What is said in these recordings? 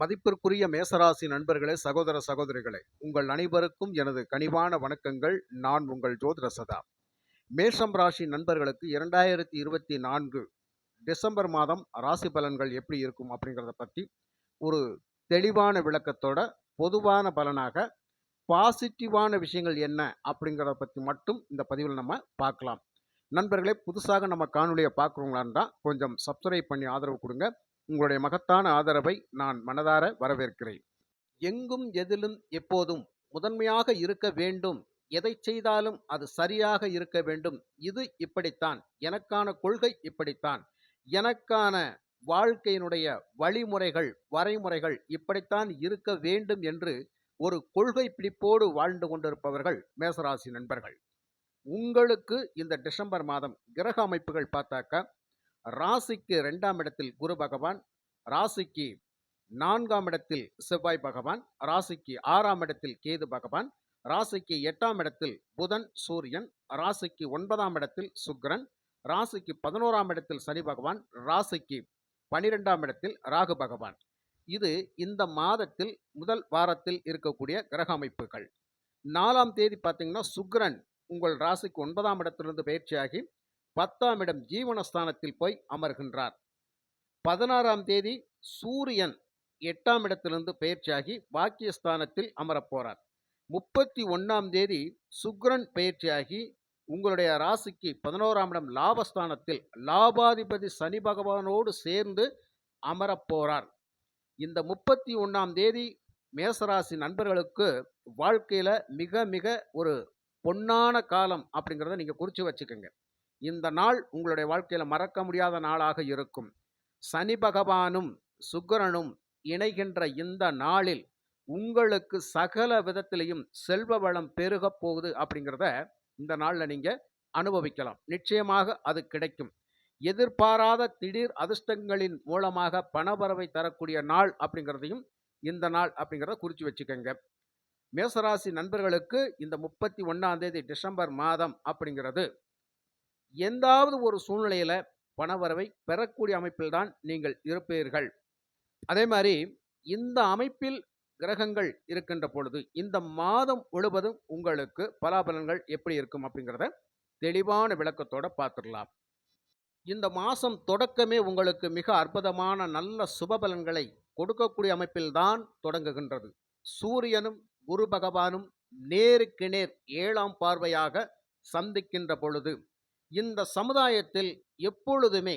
மதிப்பிற்குரிய மேசராசி நண்பர்களே சகோதர சகோதரிகளே உங்கள் அனைவருக்கும் எனது கனிவான வணக்கங்கள். நான் உங்கள் ஜோதிட சதா. மேஷம் ராசி நண்பர்களுக்கு இரண்டாயிரத்தி இருபத்தி நான்கு டிசம்பர் மாதம் ராசி பலன்கள் எப்படி இருக்கும் அப்படிங்கிறத பற்றி ஒரு தெளிவான விளக்கத்தோட பொதுவான பலனாக பாசிட்டிவான விஷயங்கள் என்ன அப்படிங்கிறத பற்றி மட்டும் இந்த பதிவில் நம்ம பார்க்கலாம். நண்பர்களே புதுசாக நம்ம காணொலியை பார்க்குறோங்களான்னா தான் கொஞ்சம் சப்ஸ்கிரைப் பண்ணி ஆதரவு கொடுங்க. உங்களுடைய மகத்தான ஆதரவை நான் மனதார வரவேற்கிறேன். எங்கும் எதிலும் எப்போதும் முதன்மையாக இருக்க வேண்டும். எதை செய்தாலும் அது சரியாக இருக்க வேண்டும். இது இப்படித்தான். எனக்கான கொள்கை இப்படித்தான். எனக்கான வாழ்க்கையினுடைய வழிமுறைகள் வரைமுறைகள் இப்படித்தான் இருக்க வேண்டும் என்று ஒரு கொள்கை பிடிப்போடு வாழ்ந்து கொண்டிருப்பவர்கள் மேசராசி நண்பர்கள். உங்களுக்கு இந்த டிசம்பர் மாதம் கிரக அமைப்புகள் பார்த்தாக்கா ராசிக்கு ரெண்டாம் இடத்தில் குரு பகவான் ராசிக்கு நான்காம் இடத்தில் செவ்வாய் பகவான் ராசிக்கு ஆறாம் இடத்தில் கேது பகவான் ராசிக்கு எட்டாம் இடத்தில் புதன் சூரியன் ராசிக்கு ஒன்பதாம் இடத்தில் சுக்கிரன் ராசிக்கு பதினோராம் இடத்தில் சனி பகவான் ராசிக்கு பனிரெண்டாம் இடத்தில் ராகு பகவான். இது இந்த மாதத்தில் முதல் வாரத்தில் இருக்கக்கூடிய கிரக அமைப்புகள். நாலாம் தேதி பார்த்தீங்கன்னா சுக்ரன் உங்கள் ராசிக்கு ஒன்பதாம் இடத்திலிருந்து பயிற்சியாகி பத்தாம் இடம் ஜீவனஸ்தானத்தில் போய் அமர்கின்றார். பதினாறாம் தேதி சூரியன் எட்டாம் இடத்திலிருந்து பயிற்சியாகி பாக்கியஸ்தானத்தில் அமரப் போறார். முப்பத்தி ஒன்றாம் தேதி சுக்ரன் பயிற்சியாகி உங்களுடைய ராசிக்கு பதினோராம் இடம் லாபஸ்தானத்தில் லாபாதிபதி சனி பகவானோடு சேர்ந்து அமரப் போறார். இந்த முப்பத்தி ஒன்றாம் தேதி மேசராசி நண்பர்களுக்கு வாழ்க்கையில் மிக மிக ஒரு பொன்னான காலம் அப்படிங்கிறத நீங்கள் குறித்து வச்சுக்கோங்க. இந்த நாள் உங்களுடைய வாழ்க்கையில் மறக்க முடியாத நாளாக இருக்கும். சனி பகவானும் சுக்கரனும் இணைகின்ற இந்த நாளில் உங்களுக்கு சகல விதத்திலையும் செல்வ வளம் பெருகப் போகுது அப்படிங்கிறத இந்த நாளில் நீங்கள் அனுபவிக்கலாம். நிச்சயமாக அது கிடைக்கும். எதிர்பாராத திடீர் அதிர்ஷ்டங்களின் மூலமாக பணபரவை தரக்கூடிய நாள் அப்படிங்கிறதையும் இந்த நாள் அப்படிங்கிறத குறித்து வச்சுக்கோங்க. மேசராசி நண்பர்களுக்கு இந்த முப்பத்தி ஒன்றாம் தேதி டிசம்பர் மாதம் அப்படிங்கிறது எந்தாவது ஒரு சூழ்நிலையில் பணவரவை பெறக்கூடிய அமைப்பில் தான் நீங்கள் இருப்பீர்கள். அதே மாதிரி இந்த அமைப்பில் கிரகங்கள் இருக்கின்ற பொழுது இந்த மாதம் முழுவதும் உங்களுக்கு பலாபலன்கள் எப்படி இருக்கும் அப்படிங்கிறத தெளிவான விளக்கத்தோட பார்த்துடலாம். இந்த மாதம் தொடக்கமே உங்களுக்கு மிக அற்புதமான நல்ல சுபபலன்களை கொடுக்கக்கூடிய அமைப்பில்தான் தொடங்குகின்றது. சூரியனும் குரு பகவானும் நேருக்கு நேர் ஏழாம் பார்வையாக சந்திக்கின்ற பொழுது இந்த சமுதாயத்தில் எப்பொழுதுமே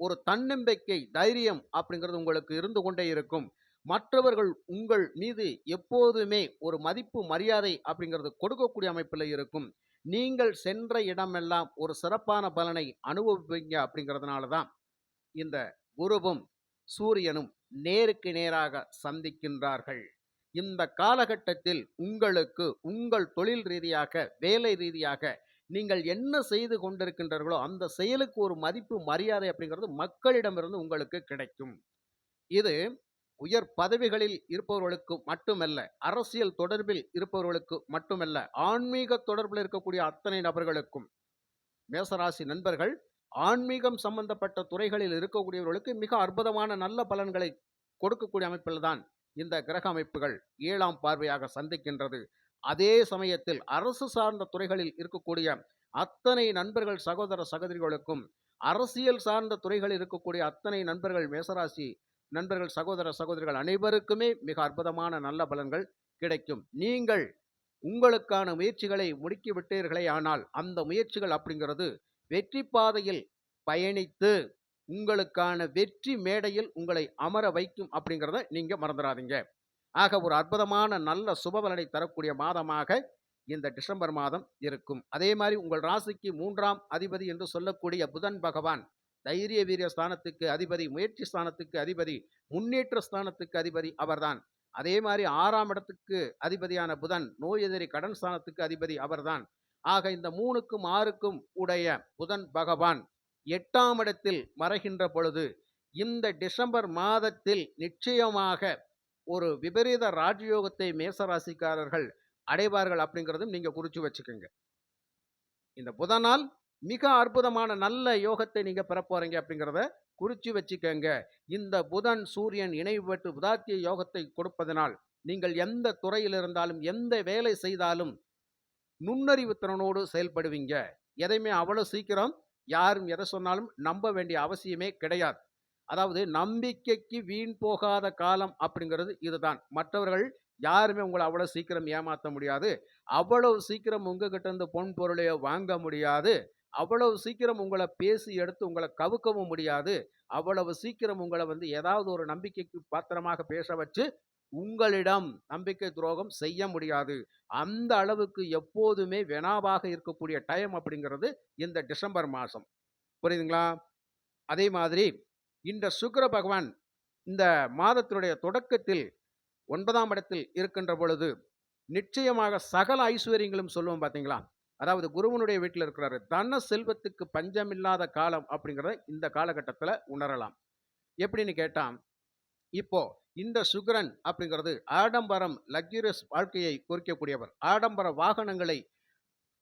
ஒரு தன்னம்பிக்கை தைரியம் அப்படிங்கிறது உங்களுக்கு இருந்து கொண்டே இருக்கும். மற்றவர்கள் உங்கள் மீது எப்போதுமே ஒரு மதிப்பு மரியாதை அப்படிங்கிறது கொடுக்கக்கூடிய அமைப்பில் இருக்கும். நீங்கள் சென்ற இடமெல்லாம் ஒரு சிறப்பான பலனை அனுபவிப்பீங்க அப்படிங்கிறதுனால தான் இந்த குருவும் சூரியனும் நேருக்கு நேராக சந்திக்கின்றார்கள். இந்த காலகட்டத்தில் உங்களுக்கு உங்கள் தொழில் ரீதியாக வேலை ரீதியாக நீங்கள் என்ன செய்து கொண்டிருக்கின்றீர்களோ அந்த செயலுக்கு ஒரு மதிப்பு மரியாதை அப்படிங்கிறது மக்களிடமிருந்து உங்களுக்கு கிடைக்கும். இது உயர் பதவிகளில் இருப்பவர்களுக்கு மட்டுமல்ல அரசியல் தொடர்பில் இருப்பவர்களுக்கு மட்டுமல்ல ஆன்மீக தொடர்பில் இருக்கக்கூடிய அத்தனை நபர்களுக்கும். மேசராசி நண்பர்கள் ஆன்மீகம் சம்பந்தப்பட்ட துறைகளில் இருக்கக்கூடியவர்களுக்கு மிக அற்புதமான நல்ல பலன்களை கொடுக்கக்கூடிய அமைப்பில் தான் இந்த கிரக அமைப்புகள் ஏழாம் பார்வையாக சந்திக்கின்றது. அதே சமயத்தில் அரசு சார்ந்த துறைகளில் இருக்கக்கூடிய அத்தனை நண்பர்கள் சகோதர சகோதரிகளுக்கும் அரசியல் சார்ந்த துறைகளில் இருக்கக்கூடிய அத்தனை நண்பர்கள் மேசராசி நண்பர்கள் சகோதர சகோதரிகள் அனைவருக்குமே மிக அற்புதமான நல்ல பலன்கள் கிடைக்கும். நீங்கள் உங்களுக்கான முயற்சிகளை முடுக்கி விட்டீர்களே ஆனால் அந்த முயற்சிகள் அப்படிங்கிறது வெற்றி பாதையில் பயணித்து உங்களுக்கான வெற்றி மேடையில் உங்களை அமர வைக்கும் அப்படிங்கிறத நீங்கள் மறந்துடாதீங்க ஆக ஒரு அற்புதமான நல்ல சுபபலனை தரக்கூடிய மாதமாக இந்த டிசம்பர் மாதம் இருக்கும். அதே மாதிரி உங்கள் ராசிக்கு மூன்றாம் அதிபதி என்று சொல்லக்கூடிய புதன் பகவான் தைரிய வீரிய ஸ்தானத்துக்கு அதிபதி முயற்சி ஸ்தானத்துக்கு அதிபதி முன்னேற்ற ஸ்தானத்துக்கு அதிபதி அவர்தான். அதே மாதிரி ஆறாம் இடத்துக்கு அதிபதியான புதன் நோய் எதிரி கடன் ஸ்தானத்துக்கு அதிபதி அவர்தான். ஆக இந்த மூணுக்கும் ஆறுக்கும் உடைய புதன் பகவான் எட்டாம் இடத்தில் மறைகின்ற பொழுது இந்த டிசம்பர் மாதத்தில் நிச்சயமாக ஒரு விபரீத ராஜயோகத்தை மேசராசிக்காரர்கள் அடைவார்கள் அப்படிங்கிறதும் நீங்கள் குறித்து வச்சுக்கோங்க. இந்த புதனால் மிக அற்புதமான நல்ல யோகத்தை நீங்கள் பெற போகிறீங்க அப்படிங்கிறத குறித்து வச்சுக்கோங்க. இந்த புதன் சூரியன் இணைவு பெற்று உதாத்திய யோகத்தை கொடுப்பதனால் நீங்கள் எந்த துறையில் இருந்தாலும் எந்த வேலை செய்தாலும் நுண்ணறிவு திறனோடு செயல்படுவீங்க. எதையுமே அவ்வளோ சீக்கிரம் யாரும் எதை சொன்னாலும் நம்ப வேண்டிய அவசியமே கிடையாது. அதாவது நம்பிக்கைக்கு வீண் போகாத காலம் அப்படிங்கிறது இதுதான். மற்றவர்கள் யாருமே உங்களை அவ்வளோ சீக்கிரம் ஏமாற்ற முடியாது. அவ்வளவு சீக்கிரம் உங்ககிட்ட இருந்து பொன் பொருளையோ வாங்க முடியாது. அவ்வளவு சீக்கிரம் உங்களை பேசி எடுத்து உங்களை கவுக்கவும் முடியாது. அவ்வளவு சீக்கிரம் உங்களை வந்து ஏதாவது ஒரு நம்பிக்கைக்கு பாத்திரமாக பேச வச்சு உங்களிடம் நம்பிக்கை துரோகம் செய்ய முடியாது. அந்த அளவுக்கு எப்போதுமே வெனாவாக இருக்கக்கூடிய டைம் அப்படிங்கிறது இந்த டிசம்பர் மாதம். புரியுதுங்களா? அதே மாதிரி இந்த சுக்கர பகவான் இந்த மாதத்தினுடைய தொடக்கத்தில் ஒன்பதாம் இடத்தில் இருக்கின்ற பொழுது நிச்சயமாக சகல ஐஸ்வர்யங்களும் சொல்லுவோம் பார்த்தீங்களா? அதாவது குருவனுடைய வீட்டில் இருக்கிறாரு. தன செல்வத்துக்கு பஞ்சமில்லாத காலம் அப்படிங்கிறத இந்த காலகட்டத்தில் உணரலாம். எப்படின்னு கேட்டால் இப்போ இந்த சுக்கிரன் அப்படிங்கிறது ஆடம்பரம் லக்ஜூரியஸ் வாழ்க்கையை குறிக்கக்கூடியவர் ஆடம்பர வாகனங்களை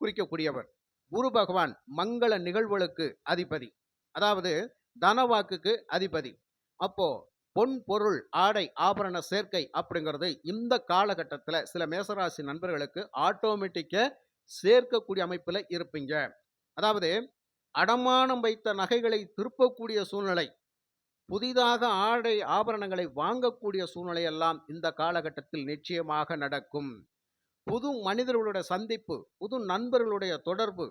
குறிக்கக்கூடியவர். குரு பகவான் மங்கள நிகழ்வுகளுக்கு அதிபதி. அதாவது தனவாக்குக்கு அதிபதி. அப்போ பொன் பொருள் ஆடை ஆபரண சேர்க்கை அப்படிங்கிறது இந்த காலகட்டத்தில் சில மேசராசி நண்பர்களுக்கு ஆட்டோமேட்டிக்க சேர்க்கக்கூடிய அமைப்பில் இருப்பீங்க. அதாவது அடமானம் வைத்த நகைகளை திருப்பக்கூடிய சூழ்நிலை புதிதாக ஆடை ஆபரணங்களை வாங்கக்கூடிய சூழ்நிலை எல்லாம் இந்த காலகட்டத்தில் நிச்சயமாக நடக்கும். புது மனிதர்களுடைய சந்திப்பு புது நண்பர்களுடைய தொடர்பு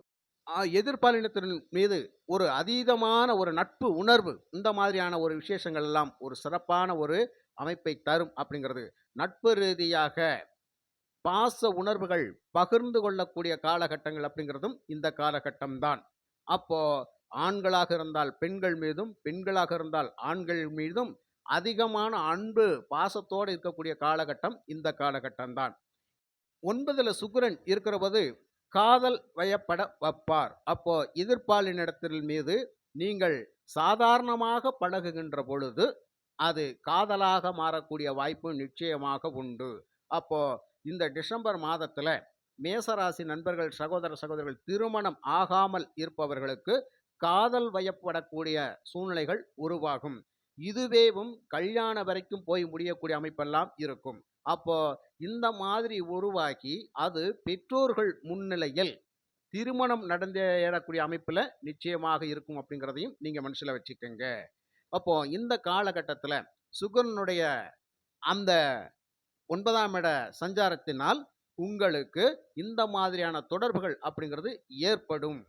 எதிர்பாலினத்தின் மீது ஒரு அதீதமான ஒரு நட்பு உணர்வு இந்த மாதிரியான ஒரு விசேஷங்கள் எல்லாம் ஒரு சிறப்பான ஒரு அமைப்பை தரும் அப்படிங்கிறது. நட்பு ரீதியாக பாச உணர்வுகள் பகிர்ந்து கொள்ளக்கூடிய காலகட்டங்கள் அப்படிங்கிறதும் இந்த காலகட்டம்தான் அப்போ ஆண்களாக இருந்தால் பெண்கள் மீதும் பெண்களாக இருந்தால் ஆண்கள் மீதும் அதிகமான அன்பு பாசத்தோடு இருக்கக்கூடிய காலகட்டம் இந்த காலகட்டம்தான் ஒன்பதுல சுக்கரன் இருக்கிற போது காதல் வயப்பட வைப்பார். அப்போ எதிர்ப்பாளினிடத்தில் மீது நீங்கள் சாதாரணமாக பழகுகின்ற பொழுது அது காதலாக மாறக்கூடிய வாய்ப்பு நிச்சயமாக உண்டு. அப்போ இந்த டிசம்பர் மாதத்துல மேசராசி நண்பர்கள் சகோதர சகோதரர்கள் திருமணம் ஆகாமல் இருப்பவர்களுக்கு காதல் வயப்படக்கூடிய சூழ்நிலைகள் உருவாகும். இதுவேவும் கல்யாண வரைக்கும் போய் முடியக்கூடிய அமைப்பெல்லாம் இருக்கும். அப்போ இந்த மாதிரி உருவாக்கி அது பெற்றோர்கள் முன்னிலையில் திருமணம் நடந்தேறக்கூடிய அமைப்பில் நிச்சயமாக இருக்கும் அப்படிங்கிறதையும் நீங்கள் மனசில் வச்சுக்கோங்க. அப்போ இந்த காலகட்டத்தில் சுகனுடைய அந்த ஒன்பதாம் இட சஞ்சாரத்தினால் உங்களுக்கு இந்த மாதிரியான தொடர்புகள் அப்படிங்கிறது ஏற்படும்.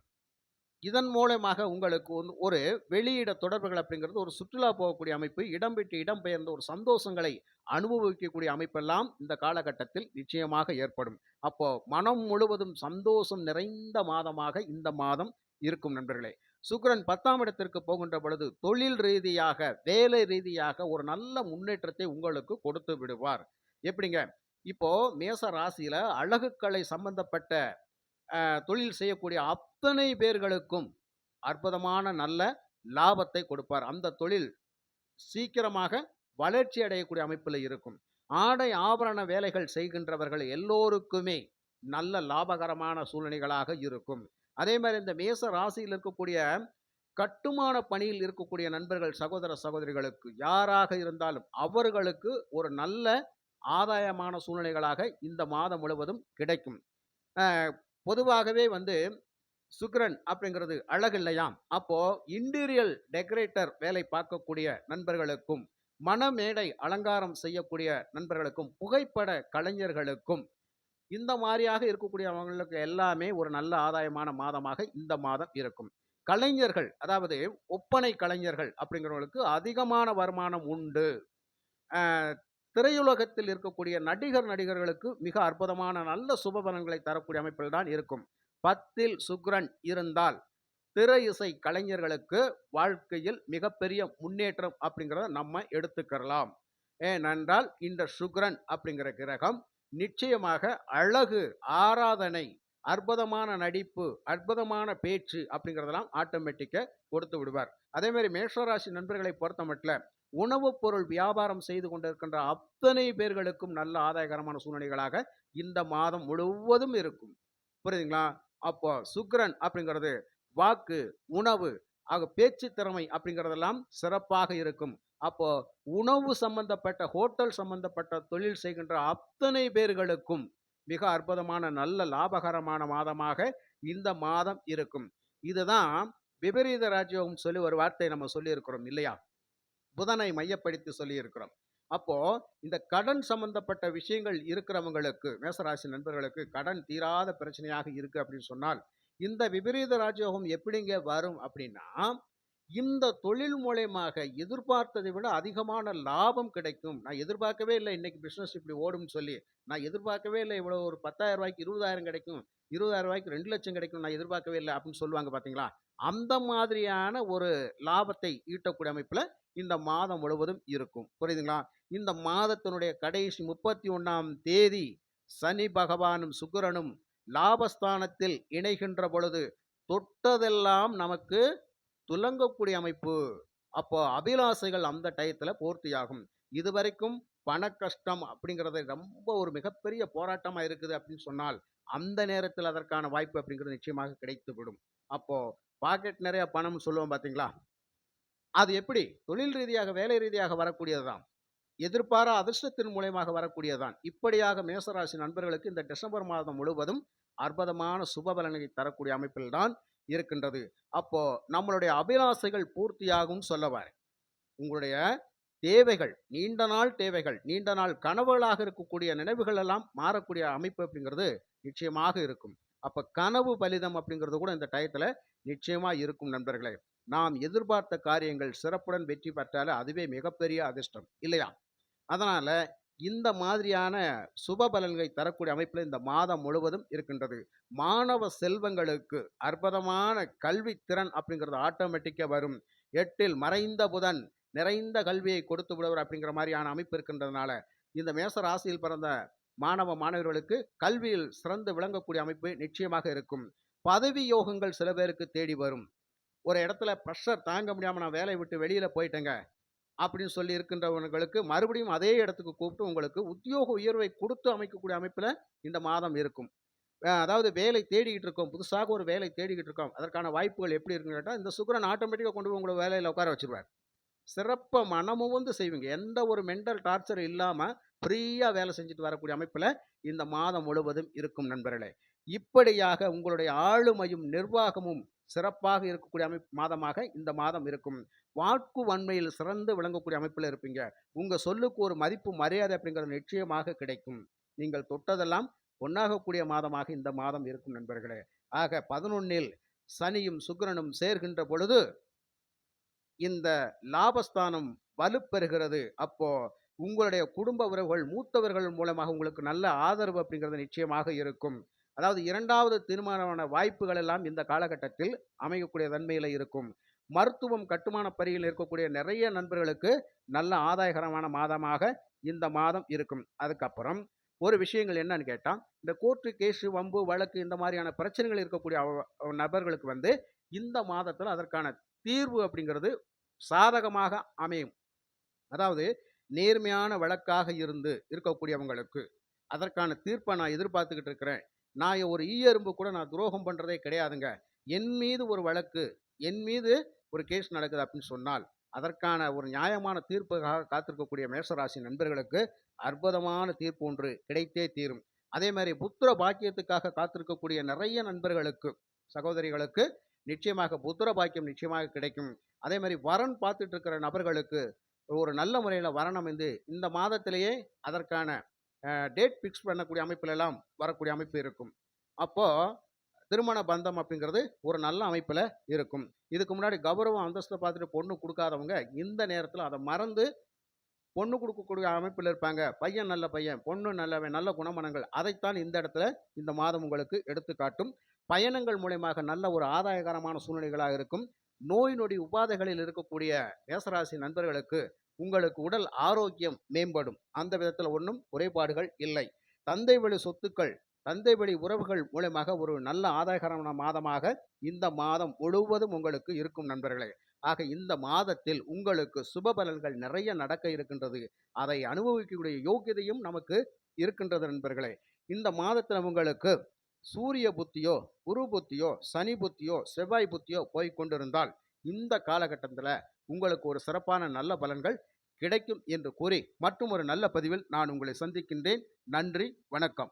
இதன் மூலமாக உங்களுக்கு வந்து ஒரு வெளியிட தொடர்புகள் அப்படிங்கிறது ஒரு சுற்றுலா போகக்கூடிய அமைப்பு இடம் விட்டு இடம் பெயர்ந்த ஒரு சந்தோஷங்களை அனுபவிக்கக்கூடிய அமைப்பெல்லாம் இந்த காலகட்டத்தில் நிச்சயமாக ஏற்படும். அப்போ மனம் முழுவதும் சந்தோஷம் நிறைந்த மாதமாக இந்த மாதம் இருக்கும் நண்பர்களே. சுக்கரன் பத்தாம் இடத்திற்கு போகின்ற பொழுது தொழில் ரீதியாக வேலை ரீதியாக ஒரு நல்ல முன்னேற்றத்தை உங்களுக்கு கொடுத்து விடுவார். எப்படிங்க? இப்போ மேச ராசியில அழகுக்கலை சம்பந்தப்பட்ட தொழில் செய்யக்கூடிய அத்தனை பேர்களுக்கும் அற்புதமான நல்ல லாபத்தை கொடுப்பார். அந்த தொழில் சீக்கிரமாக வளர்ச்சி அடையக்கூடிய அமைப்பில் இருக்கும். ஆடை ஆபரண வேலைகள் செய்கின்றவர்கள் எல்லோருக்குமே நல்ல லாபகரமான சூழ்நிலைகளாக இருக்கும். அதே மாதிரி இந்த மேச ராசியில் இருக்கக்கூடிய கட்டுமான பணியில் இருக்கக்கூடிய நண்பர்கள் சகோதர சகோதரிகளுக்கு யாராக இருந்தாலும் அவர்களுக்கு ஒரு நல்ல ஆதாயமான சூழ்நிலைகளாக இந்த மாதம் முழுவதும் கிடைக்கும். பொதுவாகவே வந்து சுக்ரன் அப்படிங்கிறது அழகு இல்லையாம். அப்போ இன்டீரியல் டெக்கரேட்டர் வேலை பார்க்கக்கூடிய நண்பர்களுக்கும் மனமேடை அலங்காரம் செய்யக்கூடிய நண்பர்களுக்கும் புகைப்பட கலைஞர்களுக்கும் இந்த மாதிரியாக இருக்கக்கூடியவங்களுக்கு எல்லாமே ஒரு நல்ல ஆதாயமான மாதமாக இந்த மாதம் இருக்கும். கலைஞர்கள் அதாவது ஒப்பனை கலைஞர்கள் அப்படிங்கிறவங்களுக்கு அதிகமான வருமானம் உண்டு. திரையுலகத்தில் இருக்கக்கூடிய நடிகர் நடிகர்களுக்கு மிக அற்புதமான நல்ல சுபபலன்களை தரக்கூடிய அமைப்பில் தான் இருக்கும். பத்தில் சுக்கிரன் இருந்தால் திரை இசை கலைஞர்களுக்கு வாழ்க்கையில் மிகப்பெரிய முன்னேற்றம் அப்படிங்கிறத நம்ம எடுத்துக்கிறலாம். ஏனென்றால் இந்த சுக்ரன் அப்படிங்கிற கிரகம் நிச்சயமாக அழகு ஆராதனை அற்புதமான நடிப்பு அற்புதமான பேச்சு அப்படிங்கிறதெல்லாம் ஆட்டோமேட்டிக்காக கொடுத்து விடுவார். அதே மாதிரி மேஷராசி நண்பர்களை பொறுத்த மட்டும் உணவுப் பொருள் வியாபாரம் செய்து கொண்டிருக்கின்ற அத்தனை பேர்களுக்கும் நல்ல ஆதாயகரமான சூழ்நிலைகளாக இந்த மாதம் முழுவதும் இருக்கும். புரியுதுங்களா? அப்போ சுக்ரன் அப்படிங்கிறது வாக்கு உணவு ஆக பேச்சு திறமை அப்படிங்கிறதெல்லாம் சிறப்பாக இருக்கும். அப்போ உணவு சம்பந்தப்பட்ட ஹோட்டல் சம்பந்தப்பட்ட தொழில் செய்கின்ற அத்தனை பேர்களுக்கும் மிக அற்புதமான நல்ல லாபகரமான மாதமாக இந்த மாதம் இருக்கும். இதுதான் விபரீத ராஜயோகம் சொல்லி ஒரு வார்த்தை நம்ம சொல்லியிருக்கிறோம் இல்லையா? புதனை மையப்படுத்தி சொல்லியிருக்கிறோம். அப்போ இந்த கடன் சம்பந்தப்பட்ட விஷயங்கள் இருக்கிறவங்களுக்கு மேசராசி நண்பர்களுக்கு கடன் தீராத பிரச்சனையாக இருக்கு அப்படின்னு சொன்னால் இந்த விபரீத ராஜயோகம் எப்படிங்க வரும் அப்படின்னா இந்த தொழில் மூலயமாக எதிர்பார்த்ததை விட அதிகமான லாபம் கிடைக்கும். நான் எதிர்பார்க்கவே இல்லை இன்னைக்கு பிஸ்னஸ் இப்படி ஓடும்னு சொல்லி. நான் எதிர்பார்க்கவே இல்லை இவ்வளோ ஒரு பத்தாயிரம் ரூபாய்க்கு இருபதாயிரம் கிடைக்கும். இருபதாயிரம் ரூபாய்க்கு ரெண்டு லட்சம் கிடைக்கும் நான் எதிர்பார்க்கவே இல்லை அப்படின்னு சொல்லுவாங்க பார்த்தீங்களா? அந்த மாதிரியான ஒரு லாபத்தை ஈட்டக்கூடிய அமைப்பில் இந்த மாதம் முழுவதும் இருக்கும். புரியுதுங்களா? இந்த மாதத்தினுடைய கடைசி முப்பத்தி ஒன்றாம் தேதி சனி பகவானும் சுக்கிரனும் லாபஸ்தானத்தில் இணைகின்ற பொழுது தொட்டதெல்லாம் நமக்கு துலங்கக்கூடிய அமைப்பு. அப்போ அபிலாசைகள் அந்த டயத்தில் பூர்த்தியாகும். இதுவரைக்கும் பண கஷ்டம் அப்படிங்கிறது ரொம்ப ஒரு மிகப்பெரிய போராட்டமாக இருக்குது அப்படின்னு சொன்னால் அந்த நேரத்தில் அதற்கான வாய்ப்பு அப்படிங்கிறது நிச்சயமாக கிடைத்து விடும் அப்போ பாக்கெட் நிறைய பணம் சொல்லுவோம் பார்த்தீங்களா அது எப்படி? தொழில் ரீதியாக வேலை ரீதியாக வரக்கூடியதுதான். எதிர்பாரா அதிர்ஷ்டத்தின் மூலயமாக வரக்கூடியதுதான். இப்படியாக மேசராசி நண்பர்களுக்கு இந்த டிசம்பர் மாதம் முழுவதும் அற்புதமான சுப பலனை தரக்கூடிய அமைப்பில் தான் இருக்கின்றது. அப்போ நம்மளுடைய அபிலாசைகள் பூர்த்தியாகும் சொல்லவார் உங்களுடைய தேவைகள் நீண்ட நாள் தேவைகள் நீண்ட நாள் கனவுகளாக இருக்கக்கூடிய நினைவுகள் எல்லாம் மாறக்கூடிய அமைப்பு அப்படிங்கிறது நிச்சயமாக இருக்கும். அப்போ கனவு பலிதம் அப்படிங்கிறது கூட இந்த டயத்தில் நிச்சயமாக இருக்கும் நண்பர்களே. நாம் எதிர்பார்த்த காரியங்கள் சிறப்புடன் வெற்றி பெற்றாலே அதுவே மிகப்பெரிய அதிர்ஷ்டம் இல்லையா? அதனால் இந்த மாதிரியான சுப பலன்களை தரக்கூடிய அமைப்பில் இந்த மாதம் முழுவதும் இருக்கின்றது. மாணவ செல்வங்களுக்கு அற்புதமான கல்வி திறன் அப்படிங்கிறது ஆட்டோமேட்டிக்காக வரும். எட்டில் மறைந்த புதன் நிறைந்த கல்வியை கொடுத்து விடுவர் அப்படிங்கிற மாதிரியான அமைப்பு இருக்கின்றதுனால இந்த மேச ராசியில் பிறந்த மாணவ மாணவர்களுக்கு கல்வியில் சிறந்து விளங்கக்கூடிய அமைப்பு நிச்சயமாக இருக்கும். பதவி யோகங்கள் சில பேருக்கு தேடி வரும். ஒரு இடத்துல ப்ரெஷர் தாங்க முடியாமல் நான் வேலையை விட்டு வெளியில் போயிட்டேங்க. அப்படின்னு சொல்லி இருக்கின்றவர்களுக்கு மறுபடியும் அதே இடத்துக்கு கூப்பிட்டு உங்களுக்கு உத்தியோக உயர்வை கொடுத்து அமைக்கக்கூடிய அமைப்பில் இந்த மாதம் இருக்கும். அதாவது வேலை தேடிக்கிட்டு இருக்கோம். புதுசாக ஒரு வேலை தேடிக்கிட்டு இருக்கோம். அதற்கான வாய்ப்புகள் எப்படி இருக்குன்னு கேட்டால் இந்த சுக்கிரன் ஆட்டோமேட்டிக்காக கொண்டு போய் உங்களை வேலையில் உட்கார வச்சுருவார். சிறப்பாக மனமும் வந்து செய்வீங்க. எந்த ஒரு மென்டல் டார்ச்சர் இல்லாமல் ஃப்ரீயாக வேலை செஞ்சுட்டு வரக்கூடிய அமைப்பில் இந்த மாதம் முழுவதும் இருக்கும் நண்பர்களே. இப்படியாக உங்களுடைய ஆளுமையும் நிர்வாகமும் சிறப்பாக இருக்கக்கூடிய அமைப்பு மாதமாக இந்த மாதம் இருக்கும். வாக்கு வன்மையில் சிறந்து விளங்கக்கூடிய அமைப்பில் இருப்பீங்க. உங்கள் சொல்லுக்கு ஒரு மதிப்பு மரியாதை அப்படிங்கிறது நிச்சயமாக கிடைக்கும். நீங்கள் தொட்டதெல்லாம் பொன்னாகக்கூடிய மாதமாக இந்த மாதம் இருக்கும் நண்பர்களே. ஆக பதினொன்னில் சனியும் சுக்கிரனும் சேர்கின்ற பொழுது இந்த லாபஸ்தானம் வலுப்பெறுகிறது. அப்போ உங்களுடைய குடும்ப உறவுகள் மூத்தவர்கள் மூலமாக உங்களுக்கு நல்ல ஆதரவு அப்படிங்கிறது நிச்சயமாக இருக்கும். அதாவது இரண்டாவது திருமணமான வாய்ப்புகள் எல்லாம் இந்த காலகட்டத்தில் அமையக்கூடிய தன்மையில் இருக்கும். மருத்துவம் கட்டுமான பரியில் இருக்கக்கூடிய நிறைய நண்பர்களுக்கு நல்ல ஆதாயகரமான மாதமாக இந்த மாதம் இருக்கும். அதுக்கப்புறம் ஒரு விஷயங்கள் என்னன்னு கேட்டால் இந்த கோர்ட்டு கேஸு வம்பு வழக்கு இந்த மாதிரியான பிரச்சனைகள் இருக்கக்கூடிய நபர்களுக்கு வந்து இந்த மாதத்தில் அதற்கான தீர்வு அப்படிங்கிறது சாதகமாக அமையும். அதாவது நேர்மையான வழக்காக இருந்து இருக்கக்கூடியவங்களுக்கு அதற்கான தீர்ப்பை நான் எதிர்பார்த்துக்கிட்டு இருக்கிறேன். நான் ஒரு ஈயரும்பு கூட நான் துரோகம் பண்ணுறதே கிடையாதுங்க. என் மீது ஒரு வழக்கு என் மீது ஒரு கேஸ் நடக்குது அப்படின்னு சொன்னால் அதற்கான ஒரு நியாயமான தீர்ப்புக்காக காத்திருக்கக்கூடிய மேஷராசி நண்பர்களுக்கு அற்புதமான தீர்ப்பு ஒன்று கிடைத்தே தீரும். அதே மாதிரி புத்திர பாக்கியத்துக்காக காத்திருக்கக்கூடிய நிறைய நண்பர்களுக்கு சகோதரிகளுக்கு நிச்சயமாக புத்திர பாக்கியம் நிச்சயமாக கிடைக்கும். அதே மாதிரி வரன் பார்த்துட்டு இருக்கிற நபர்களுக்கு ஒரு நல்ல முறையில் வரணும் என்று இந்த மாதத்திலேயே அதற்கான டேட் ஃபிக்ஸ் பண்ணக்கூடிய அமைப்புல எல்லாம் வரக்கூடிய அமைப்பு இருக்கும். அப்போது திருமண பந்தம் அப்படிங்கிறது ஒரு நல்ல அமைப்பில் இருக்கும். இதுக்கு முன்னாடி கௌரவம் அந்தஸ்தை பார்த்துட்டு பொண்ணு கொடுக்காதவங்க இந்த நேரத்தில் அதை மறந்து பொண்ணு கொடுக்கக்கூடிய அமைப்பில் இருப்பாங்க. பையன் நல்ல பையன் பொண்ணு நல்லவன் நல்ல குணமனங்கள் அதைத்தான் இந்த இடத்துல இந்த மாதம் உங்களுக்கு எடுத்துக்காட்டும். பயணங்கள் மூலயமாக நல்ல ஒரு ஆதாயகரமான சூழ்நிலைகளாக இருக்கும். நோய் நொடி உபாதைகளில் இருக்கக்கூடிய மேசராசி நண்பர்களுக்கு உங்களுக்கு உடல் ஆரோக்கியம் மேம்படும். அந்த விதத்தில் ஒன்றும் குறைபாடுகள் இல்லை. தந்தை வழி சொத்துக்கள் தந்தை வழி உறவுகள் மூலமாக ஒரு நல்ல ஆதாயகரமான மாதமாக இந்த மாதம் முழுவதும் உங்களுக்கு இருக்கும் நண்பர்களே. ஆக இந்த மாதத்தில் உங்களுக்கு சுப பலன்கள் நிறைய நடக்க இருக்கின்றது. அதை அனுபவிக்கக்கூடிய யோக்கியதையும் நமக்கு இருக்கின்றது நண்பர்களே. இந்த மாதத்தில் உங்களுக்கு சூரிய புத்தியோ குரு புத்தியோ சனி புத்தியோ செவ்வாய் புத்தியோ போய் கொண்டிருந்தால் இந்த காலகட்டத்தில் உங்களுக்கு ஒரு சிறப்பான நல்ல பலன்கள் கிடைக்கும் என்று கூறி மற்றும் ஒரு நல்ல பதிவில் நான் உங்களை சந்திக்கின்றேன். நன்றி வணக்கம்.